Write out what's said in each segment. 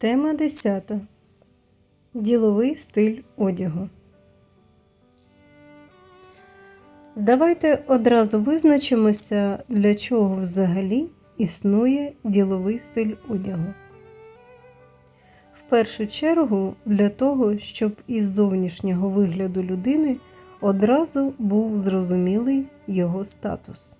Тема 10. Діловий стиль одягу. Давайте одразу визначимося, для чого взагалі існує діловий стиль одягу. В першу чергу для того, щоб із зовнішнього вигляду людини одразу був зрозумілий його статус.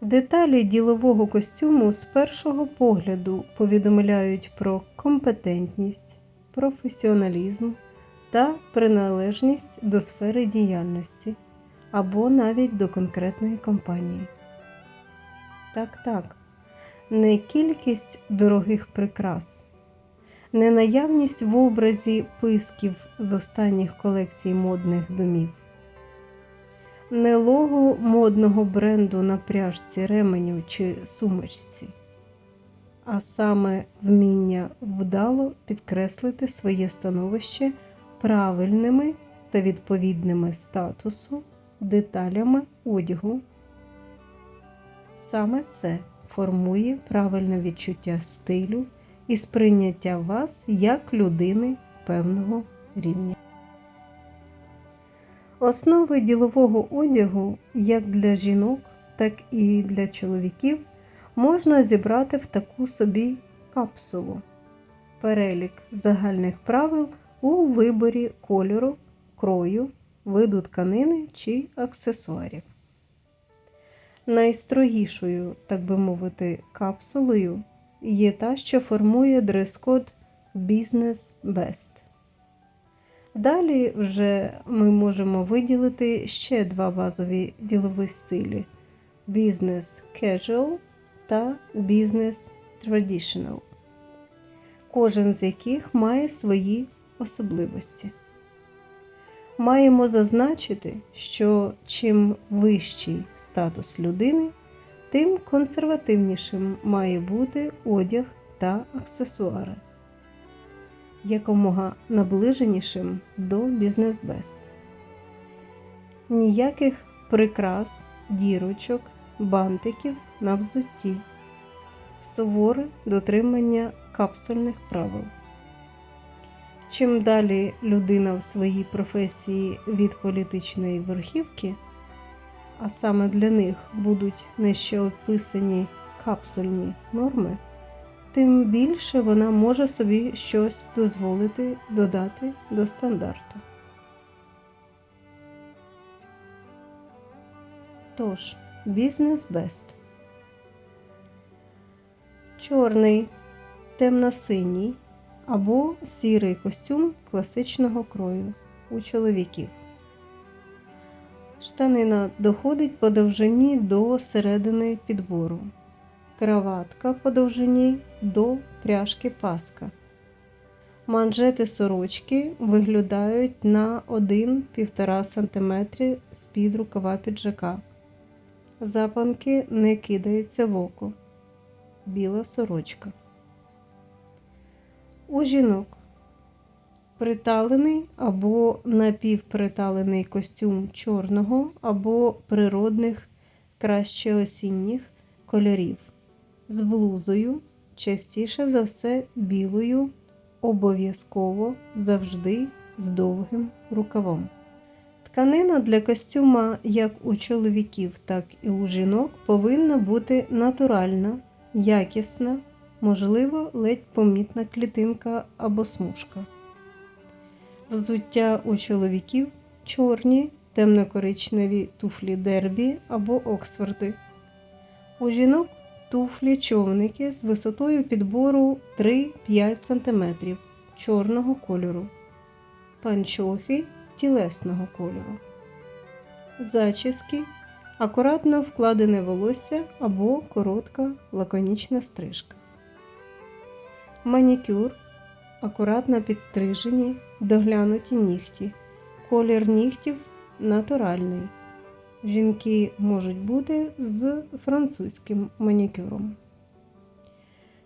Деталі ділового костюму з першого погляду повідомляють про компетентність, професіоналізм та приналежність до сфери діяльності або навіть до конкретної компанії. Так, так, не кількість дорогих прикрас, не наявність в образі писків з останніх колекцій модних домів не лого модного бренду на пряжці ременю чи сумочці, а саме вміння вдало підкреслити своє становище правильними та відповідними статусу деталями одягу. Саме це формує правильне відчуття стилю і сприйняття вас як людини певного рівня. Основи ділового одягу як для жінок, так і для чоловіків можна зібрати в таку собі капсулу. Перелік загальних правил у виборі кольору, крою, виду тканини чи аксесуарів. Найстрогішою, так би мовити, капсулою є та, що формує дрес-код Business Best. Далі вже ми можемо виділити ще два базові ділові стилі: Business Casual та Business Traditional, кожен з яких має свої особливості. Маємо зазначити, що чим вищий статус людини, тим консервативнішим має бути одяг та аксесуари якомога наближенішим до бізнес бест. Ніяких прикрас, дірочок, бантиків на взутті, суворе дотримання капсульних правил. Чим далі людина в своїй професії від політичної верхівки, а саме для них будуть нижче описані капсульні норми, тим більше вона може собі щось дозволити додати до стандарту. Тож, бізнес бест. Чорний, темно-синій або сірий костюм класичного крою у чоловіків. Штанина доходить по довжині до середини підбору краватка по довжині до пряжки паска. Манжети сорочки виглядають на 1-1,5 см з-під рукава піджака. Запанки не кидаються в око. Біла сорочка. У жінок приталений або напівприталений костюм чорного або природних краще осінніх кольорів з блузою, частіше за все білою, обов'язково завжди з довгим рукавом. Тканина для костюма як у чоловіків, так і у жінок повинна бути натуральна, якісна, можливо, ледь помітна клітинка або смужка. Взуття у чоловіків чорні, темно-коричневі туфлі дербі або оксфорди. У жінок туфлі човники з висотою підбору 3-5 см чорного кольору, панчохи тілесного кольору, зачіски, акуратно вкладене волосся або коротка лаконічна стрижка, манікюр, акуратно підстрижені, доглянуті нігті, колір нігтів натуральний. Жінки можуть бути з французьким манікюром.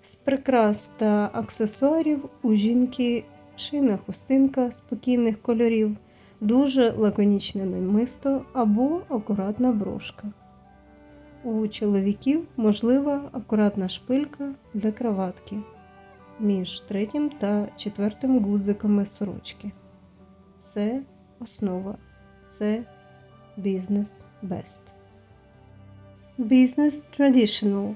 З прикрас та аксесуарів у жінки шийна хустинка спокійних кольорів, дуже лаконічне намисто або акуратна брошка. У чоловіків можлива акуратна шпилька для краватки. між третім та четвертим гудзиками сорочки. Це основа. Це бізнес best. Business Traditional.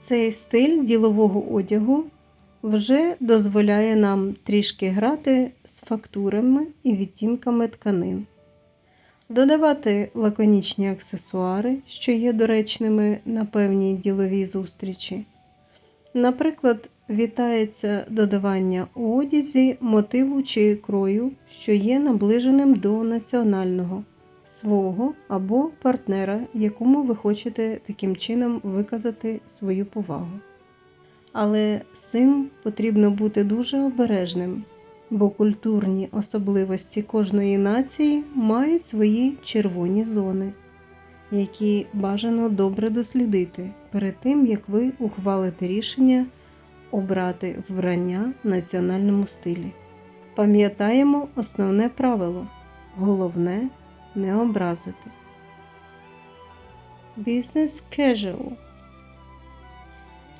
Цей стиль ділового одягу вже дозволяє нам трішки грати з фактурами і відтінками тканин, додавати лаконічні аксесуари, що є доречними на певній діловій зустрічі. Наприклад, вітається додавання у одязі мотиву чи крою, що є наближеним до національного, свого або партнера, якому ви хочете таким чином виказати свою повагу. Але з цим потрібно бути дуже обережним, бо культурні особливості кожної нації мають свої червоні зони, які бажано добре дослідити перед тим, як ви ухвалите рішення обрати вбрання в національному стилі. Пам'ятаємо основне правило головне не образити. Business Casual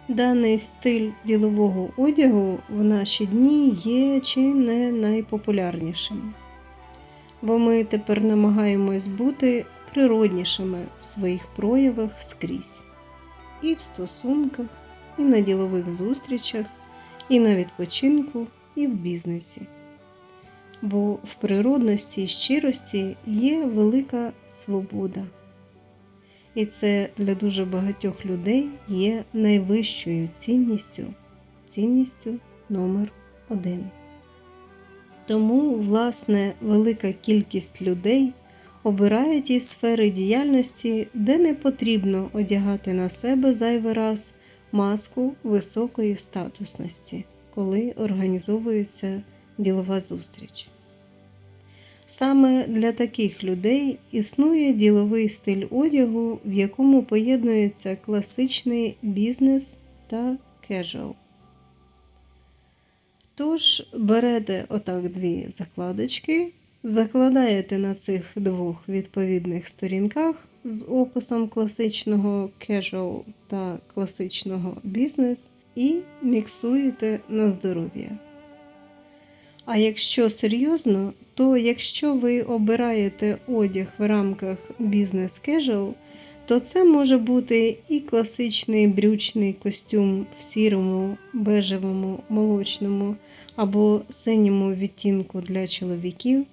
Даний стиль ділового одягу в наші дні є чи не найпопулярнішим, бо ми тепер намагаємось бути природнішими в своїх проявах скрізь, і в стосунках, і на ділових зустрічах, і на відпочинку, і в бізнесі. Бо в природності і щирості є велика свобода. І це для дуже багатьох людей є найвищою цінністю, цінністю номер один. Тому, власне, велика кількість людей обирають ті сфери діяльності, де не потрібно одягати на себе зайвий раз маску високої статусності, коли організовується ділова зустріч. Саме для таких людей існує діловий стиль одягу, в якому поєднується класичний бізнес та кежуал. Тож берете отак дві закладочки, закладаєте на цих двох відповідних сторінках з описом класичного casual та класичного бізнес і міксуєте на здоров'я. А якщо серйозно, то якщо ви обираєте одяг в рамках бізнес casual, то це може бути і класичний брючний костюм в сірому, бежевому, молочному або синьому відтінку для чоловіків,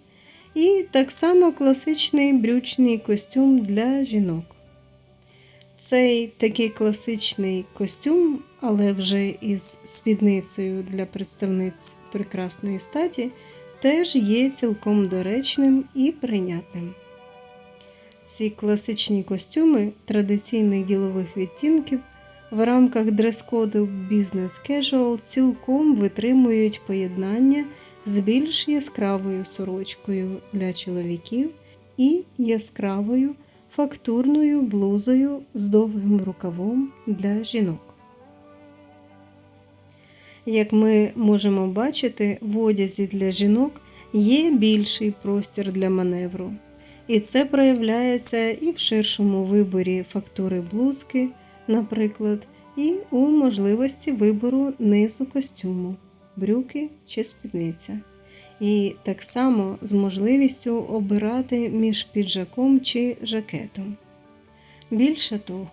і так само класичний брючний костюм для жінок. Цей такий класичний костюм, але вже із спідницею для представниць прекрасної статі, теж є цілком доречним і прийнятним. Ці класичні костюми традиційних ділових відтінків в рамках дрес-коду Business Casual цілком витримують поєднання з більш яскравою сорочкою для чоловіків і яскравою фактурною блузою з довгим рукавом для жінок. Як ми можемо бачити, в одязі для жінок є більший простір для маневру, і це проявляється і в ширшому виборі фактури блузки, наприклад, і у можливості вибору низу костюму, брюки чи спідниця. І так само з можливістю обирати між піджаком чи жакетом. Більше того,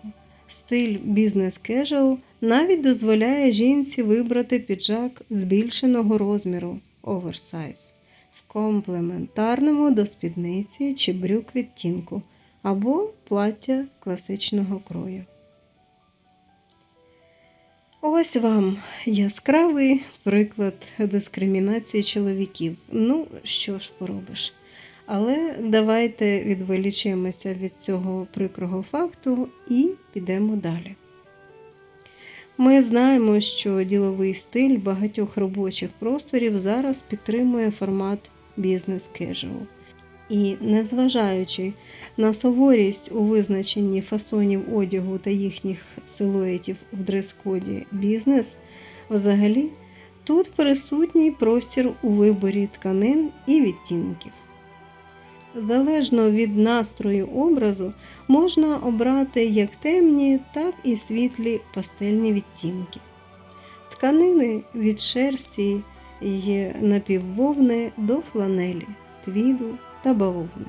стиль бізнес casual навіть дозволяє жінці вибрати піджак збільшеного розміру оверсайз в комплементарному до спідниці чи брюк відтінку або плаття класичного крою. Ось вам яскравий приклад дискримінації чоловіків. Ну, що ж поробиш? Але давайте відволічемося від цього прикрого факту і підемо далі. Ми знаємо, що діловий стиль багатьох робочих просторів зараз підтримує формат бізнес casual. І незважаючи на суворість у визначенні фасонів одягу та їхніх силуетів в дрес-коді бізнес, взагалі тут присутній простір у виборі тканин і відтінків. Залежно від настрою образу, можна обрати як темні, так і світлі пастельні відтінки. Тканини від шерсті і напіввовни до фланелі, твіду та бавовни.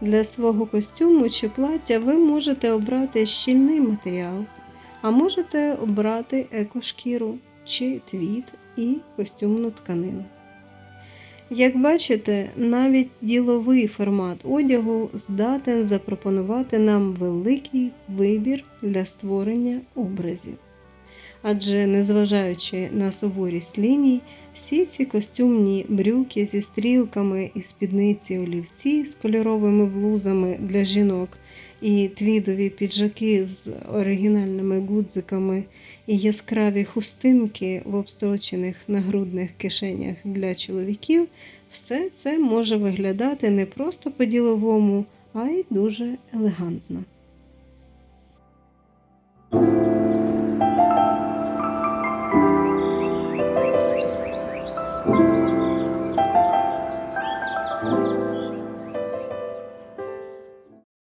Для свого костюму чи плаття ви можете обрати щільний матеріал, а можете обрати екошкіру чи твіт і костюмну тканину. Як бачите, навіть діловий формат одягу здатен запропонувати нам великий вибір для створення образів. Адже, незважаючи на суворість ліній, всі ці костюмні брюки зі стрілками і спідниці олівці з кольоровими блузами для жінок, і твідові піджаки з оригінальними гудзиками, і яскраві хустинки в обстрочених нагрудних кишенях для чоловіків, все це може виглядати не просто по-діловому, а й дуже елегантно.